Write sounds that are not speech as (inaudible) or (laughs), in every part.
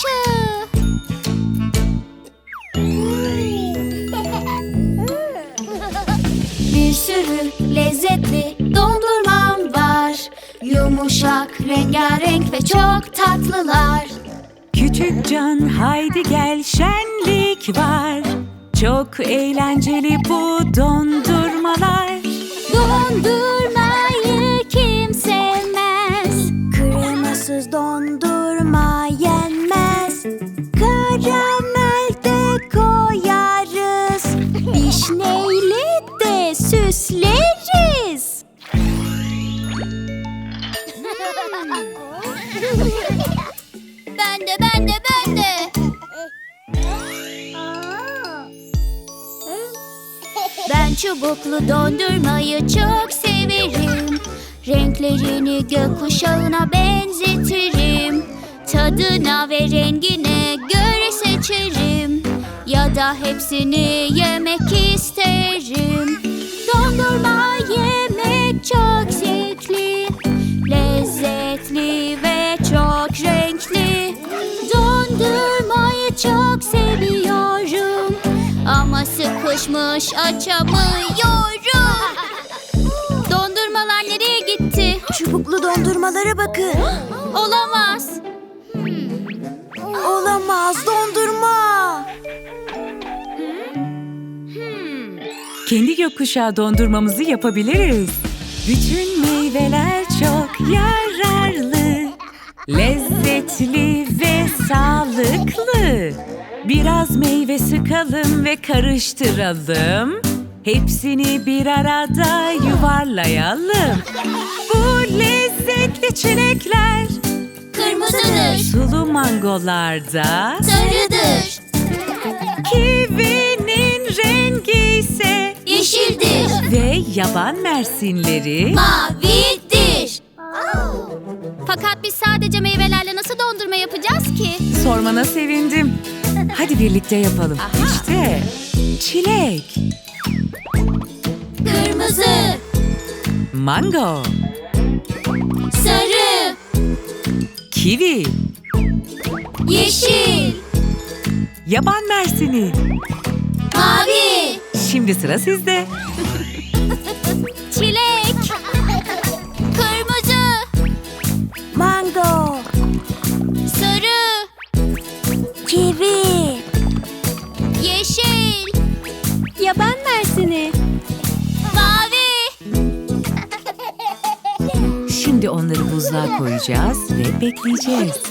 başı. Bir sürü lezzetli dondurmam var. Yumuşak, rengarenk ve çok tatlılar. Küçük can haydi gel şenlik var. Çok eğlenceli bu dondurmalar. Dondurmayı kim sevmez? Kremasız dondurma ben de ben de ben de. Ben çubuklu dondurmayı çok severim. Renklerini gökkuşağına benzetirim. Tadına ve rengine göre seçerim. Ya da hepsini yemek isterim. Dondurma yemek çok zevkli, sıkışmış açamıyorum. Dondurmalar nereye gitti? Çubuklu dondurmalara bakın. Olamaz. Olamaz dondurma. Kendi gökkuşağı dondurmamızı yapabiliriz. Bütün meyveler çok yararlı. Lezzetli ve sağlıklı. Biraz meyve sıkalım ve karıştıralım. Hepsini bir arada yuvarlayalım. Bu lezzetli çilekler Kırmızıdır, sulu mangolarda sarıdır, Kivinin rengi ise yeşildir, ve yaban mersinleri mavidir. Fakat biz sadece meyvelerle nasıl dondurma yapacağız ki? sormana sevindim. Hadi birlikte yapalım. Aha. İşte çilek, Kırmızı, mango, sarı, kivi, yeşil, yaban mersini. mavi, Şimdi sıra sizde. (laughs) onları buzluğa koyacağız ve bekleyeceğiz.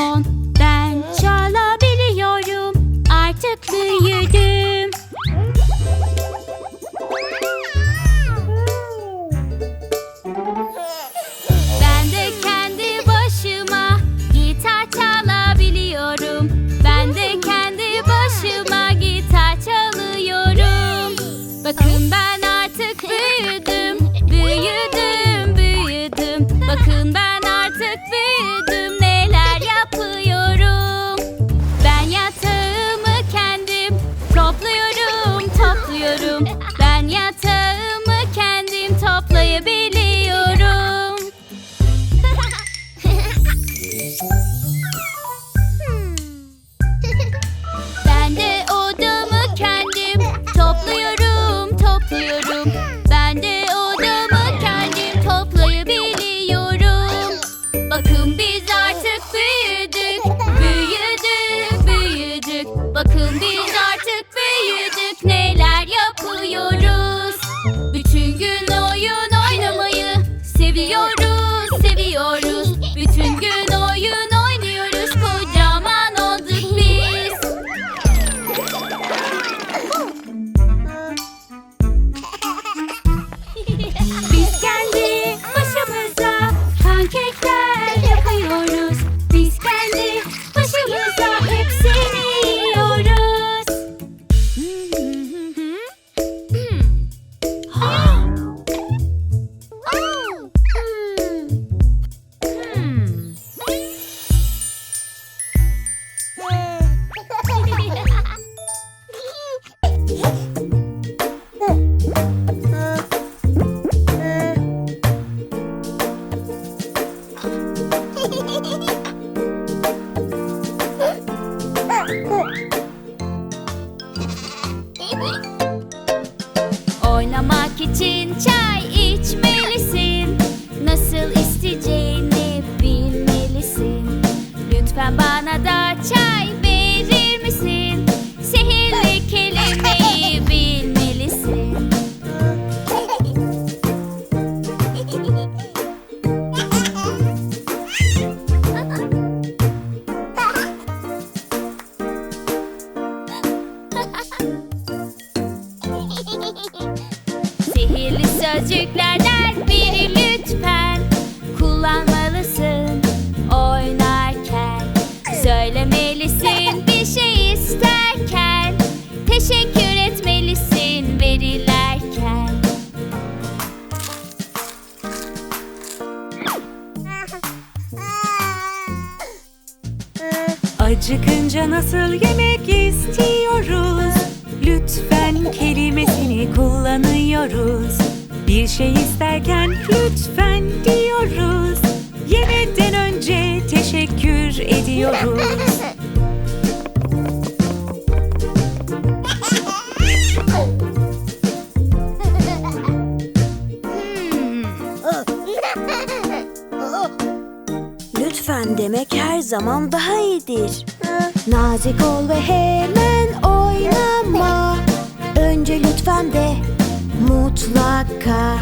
on Thank you. Sözcüklerden biri lütfen kullanmalısın oynarken. Söylemelisin bir şey isterken. Teşekkür etmelisin verilerken. Acıkınca nasıl yemek istiyoruz? Lütfen kelimesini kullanıyoruz. Şey isterken lütfen diyoruz. Yemeden önce teşekkür ediyoruz. Lütfen demek her zaman daha iyidir. Nazik ol ve hemen oynama. Önce lütfen de mutlaka.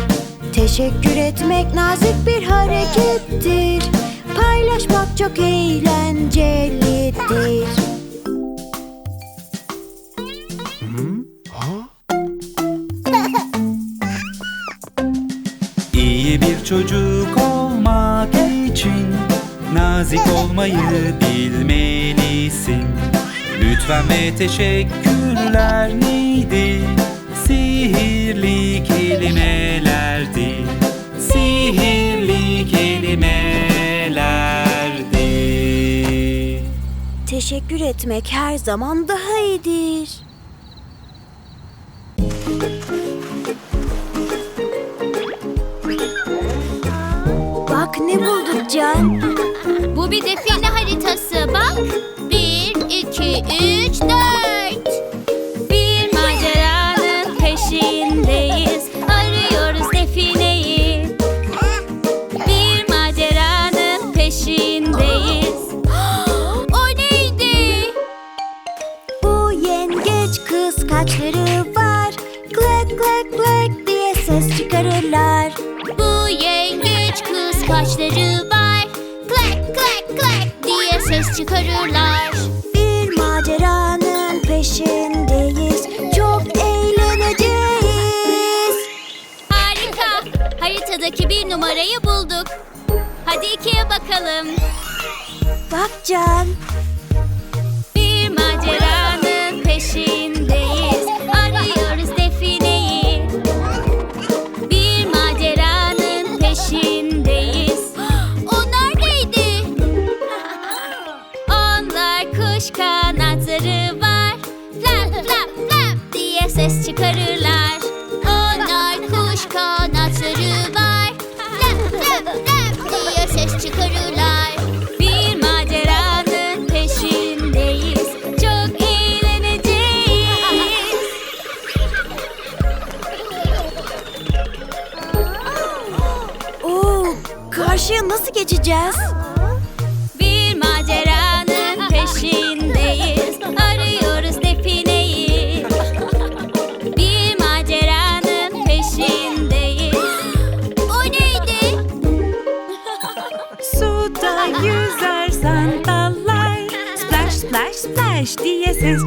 Teşekkür etmek nazik bir harekettir. Paylaşmak çok eğlencelidir. İyi bir çocuk olmak için nazik olmayı bilmelisin. Lütfen ve teşekkürler neydi? Sihirli kelimelerdi. Sihirli kelimelerdi. Teşekkür etmek her zaman daha iyidir. Bak ne bulduk Can. Bu bir define haritası bak. Bir, iki, üç, dört. Çıkarırlar. Bir maceranın peşindeyiz. Çok eğleneceğiz. Harika. Haritadaki bir numarayı bulduk. Hadi ikiye bakalım. Bak Can. Bir maceranın peşindeyiz. Çıkarırlar. Onlar kuş kanatları var. Flap flap flap diye ses çıkarırlar. Bir maceranın peşindeyiz. Çok eğleneceğiz. Oo, karşıya nasıl geçeceğiz? his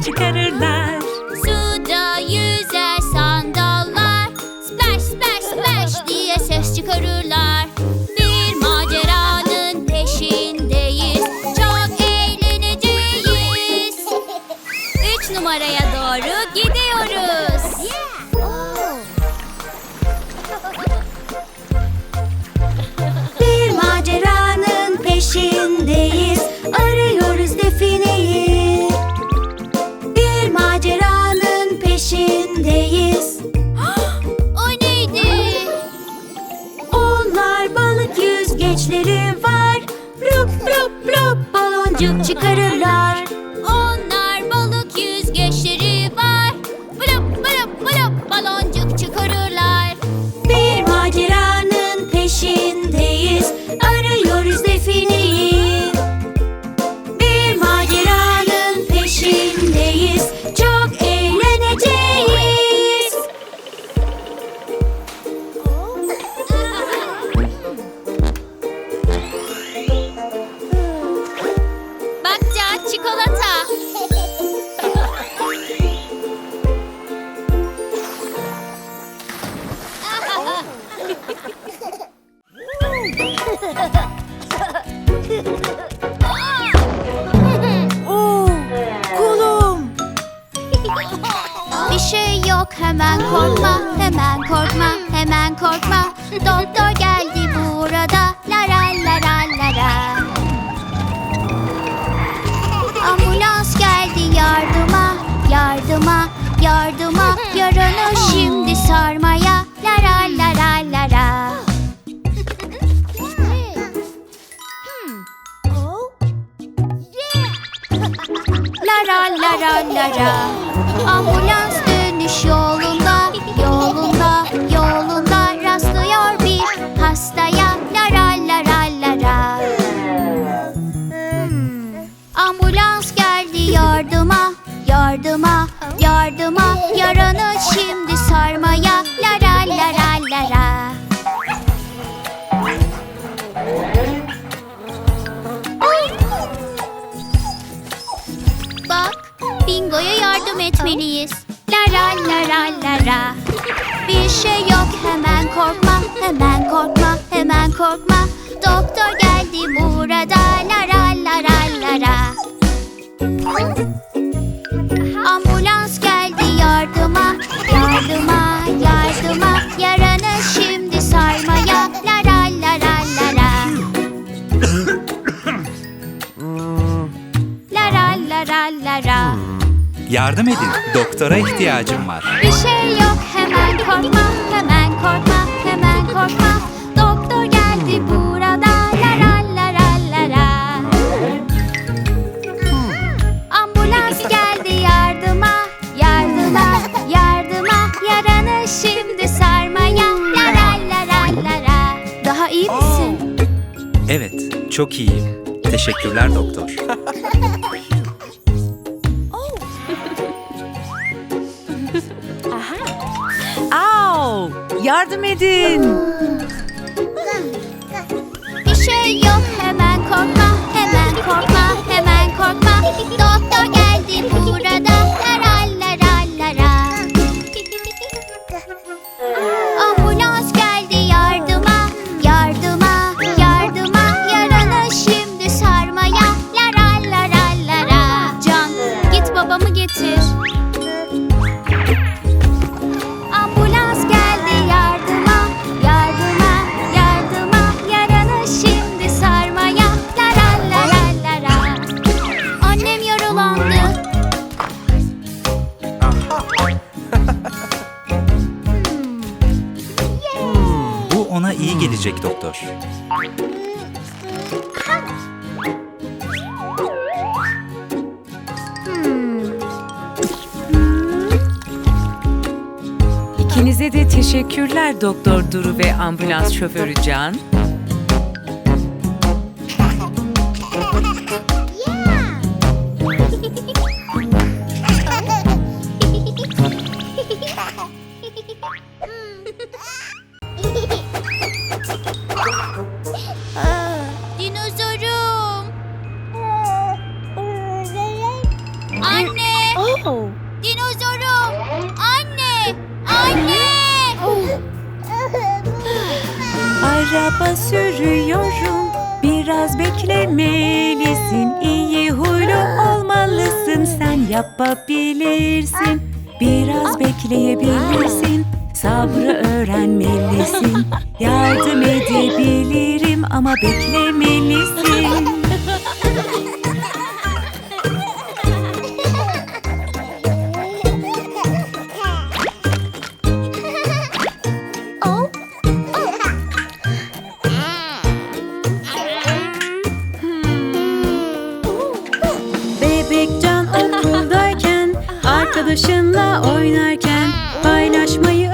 Blup blup blup baloncuk çıkarırlar. Hemen korkma hemen korkma hemen korkma. Doktor geldi burada. La la la la la la. Ambulans geldi yardıma yardıma yardıma. Yaranı şimdi sarmaya. La la la la la la la la la la la. Ambulans Yardıma yardıma Yaranı şimdi sarmaya La la la la la la Bak, Bingo'ya yardım etmeliyiz. La la la la la la. Bir şey yok hemen korkma, hemen korkma, hemen korkma. Doktor geldi burada. La la la la la yardıma, yardıma. Yaranı şimdi sarmaya. La la la la la la. La la la la la la. Yardım edin. Doktora ihtiyacım var. Bir şey yok hemen korkma Evet, çok iyiyim. Teşekkürler doktor. (laughs) Oh. Au! Yardım edin. Bir şey yok hemen korkma, hemen korkma, hemen korkma. Doktor geldi burada. Edecek doktor. İkinize de teşekkürler Doktor Duru ve ambulans şoförü Can. Araba sürüyorum. Biraz beklemelisin. İyi huylu olmalısın. Sen yapabilirsin. Biraz bekleyebilirsin. Sabrı öğrenmelisin. Yardım edebilirim ama beklemelisin. (laughs) Arkadaşınla oynarken Paylaşmayı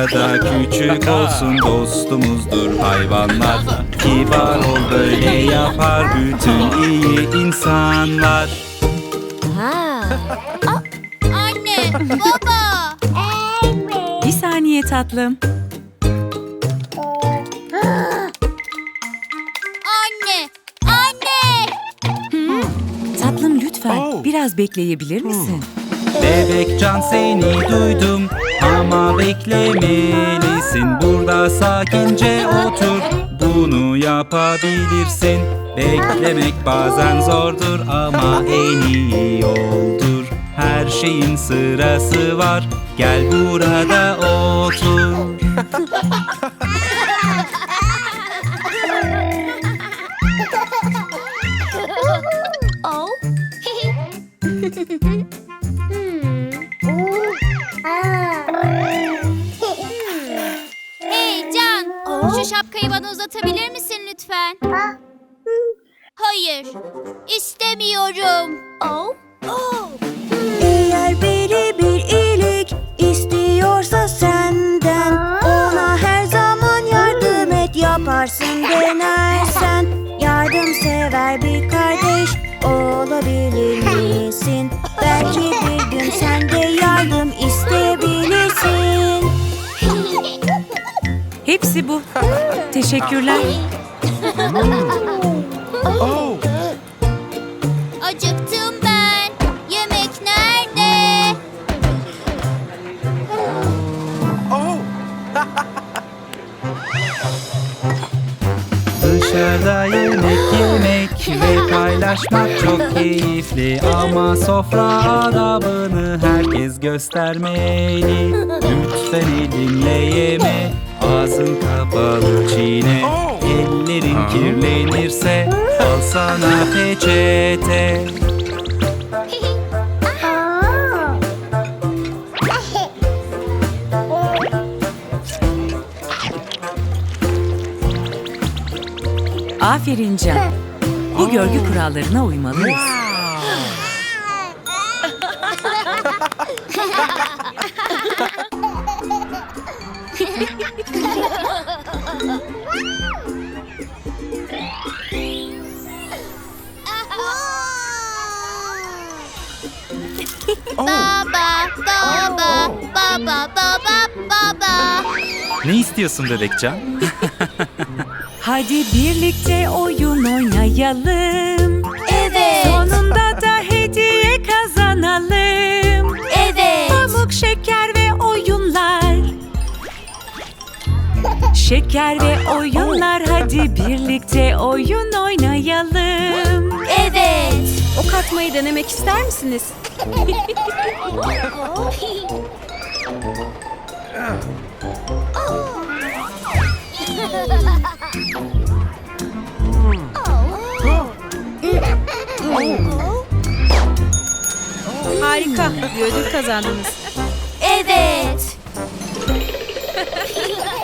ya da küçük olsun dostumuzdur hayvanlar Kibar ol böyle yapar bütün iyi insanlar Anne, baba. Bir saniye tatlım. Anne, anne. Tatlım lütfen biraz bekleyebilir misin? Bebek can seni duydum ama beklemelisin. Burada sakince otur. Bunu yapabilirsin. Beklemek bazen zordur ama en iyi yoldur. Her şeyin sırası var. Gel burada otur (laughs) uzatabilir misin lütfen? Hayır, istemiyorum. Eğer Teşekkürler. (laughs) Acıktım ben. Yemek nerede? (laughs) Dışarıda yemek yemek ve paylaşmak çok keyifli Ama sofra adabını herkes göstermeli Lütfen elinle yeme, ağzın kapalı çiğne Ellerin kirlenirse al sana peçete Aferin Can. Bu görgü kurallarına uymalıyız. Baba, baba, baba, baba, baba. Ne istiyorsun bebekcan? Hadi birlikte oyun oynayalım. Şeker ve oyunlar hadi birlikte oyun oynayalım. Evet. Ok atmayı denemek ister misiniz? Harika. Bir ödül kazandınız. Evet. (laughs)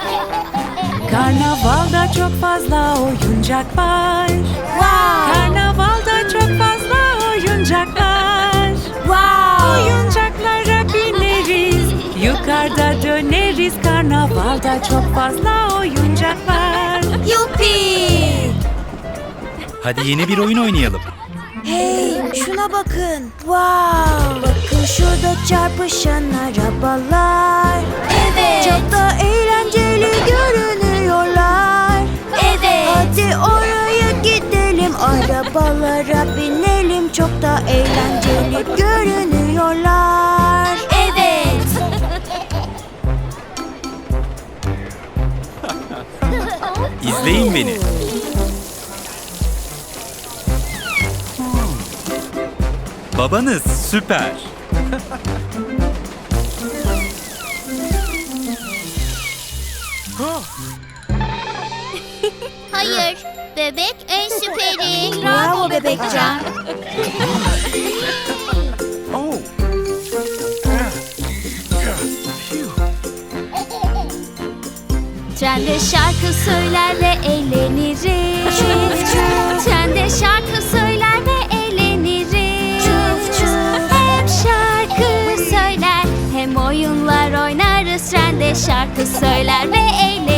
Karnavalda çok fazla oyuncak var. Wow. Karnavalda çok fazla oyuncak var. Wow. Oyuncaklara bineriz, yukarıda döneriz. Karnavalda çok fazla oyuncak var. Yupi. Hadi yeni bir oyun oynayalım. Hey şuna bakın. Wow. Bakın şurada çarpışan arabalar. Evet. Çok da eğlenceli görünüyorlar. Hadi oraya gidelim arabalara binelim çok da eğlenceli görünüyorlar. Evet. (laughs) İzleyin beni. Babanız süper. (laughs) Bebek en süperi. (laughs) Bravo bebekcan. (laughs) Trende şarkı söyler ve eğleniriz. Trende şarkı söyler ve eğleniriz. Hem şarkı söyler hem oyunlar oynarız. Trende şarkı söyler ve eğleniriz.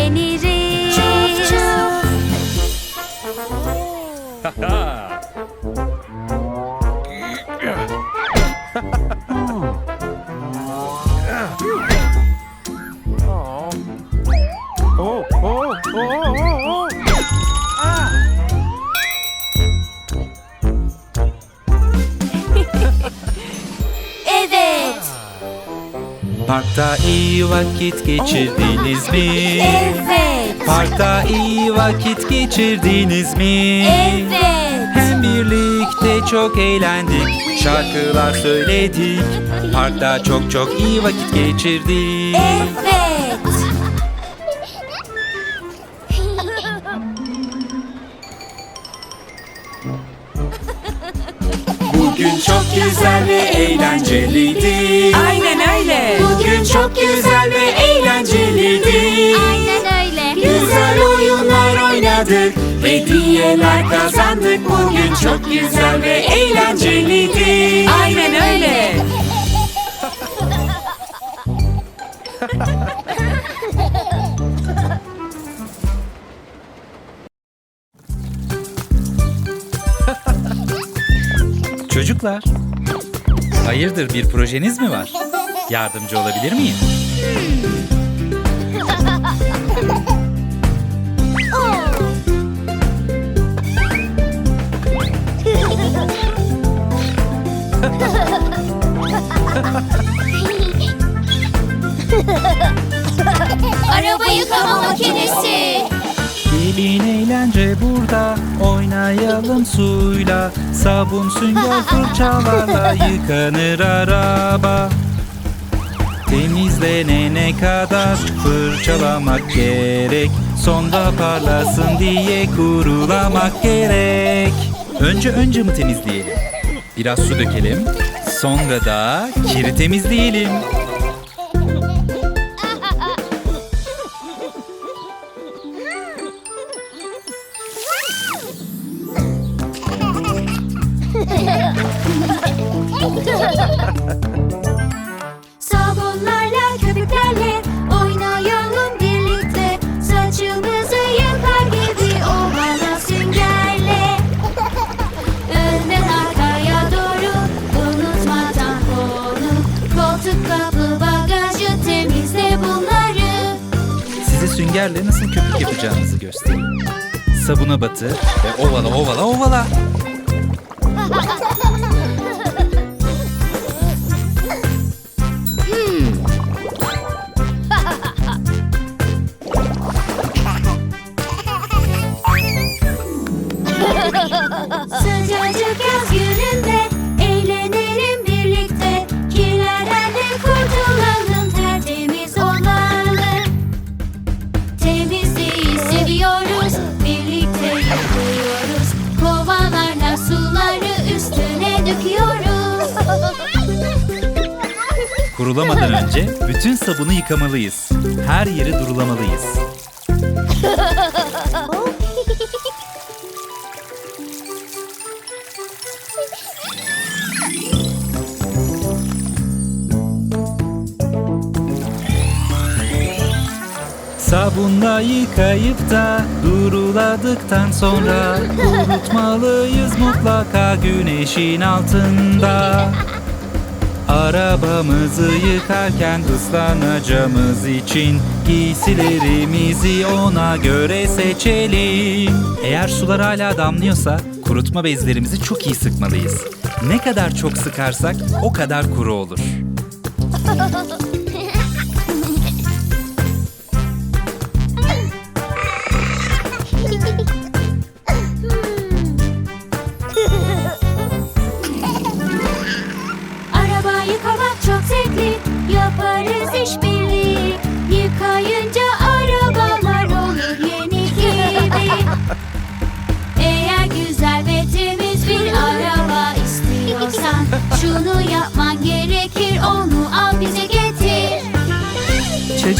Vakit geçirdiniz mi? Evet. Parkta iyi vakit geçirdiniz mi? Evet. Hem birlikte çok eğlendik, şarkılar söyledik. Parkta çok çok iyi vakit geçirdik. Evet. Çok güzel ve eğlenceliydi. Aynen öyle. Bugün çok güzel ve eğlenceliydi. Aynen öyle. Güzel oyunlar oynadık, hediyeler kazandık. Bugün çok güzel ve eğlenceliydi. Aynen öyle. Çocuklar, hayırdır bir projeniz mi var? Yardımcı olabilir miyim? Sabun, sünger, fırçalarla yıkanır araba. Temizlenene kadar fırçalamak gerek Sonda parlasın diye kurulamak gerek Önce ön camı temizleyelim Biraz su dökelim Sonra da kiri temizleyelim Sabunlarla köpüklerle oynayalım birlikte Saçımızı yıkar gibi ovana süngerle Önden arkaya doğru unutmadan konu Koltuk kapı bagajı temizle bunları süngerle nasıl köpük yapacağınızı göstereyim. Sabuna batır ve ovala ovala ovala. Temizliği seviyoruz birlikte yapıyoruz Kovalarla suları üstüne döküyoruz (laughs) Kurulamadan önce bütün sabunu yıkamalıyız. Her yeri durulamalıyız. (laughs) Sabunla yıkayıp da duruladıktan sonra kurutmalıyız mutlaka güneşin altında. Arabamızı yıkarken ıslanacağımız için giysilerimizi ona göre seçelim. Eğer sular hala damlıyorsa kurutma bezlerimizi çok iyi sıkmalıyız. Ne kadar çok sıkarsak o kadar kuru olur. (laughs)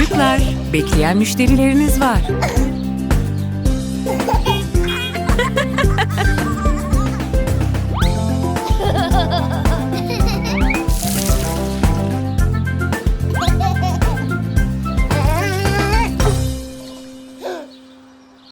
Çocuklar, bekleyen müşterileriniz var.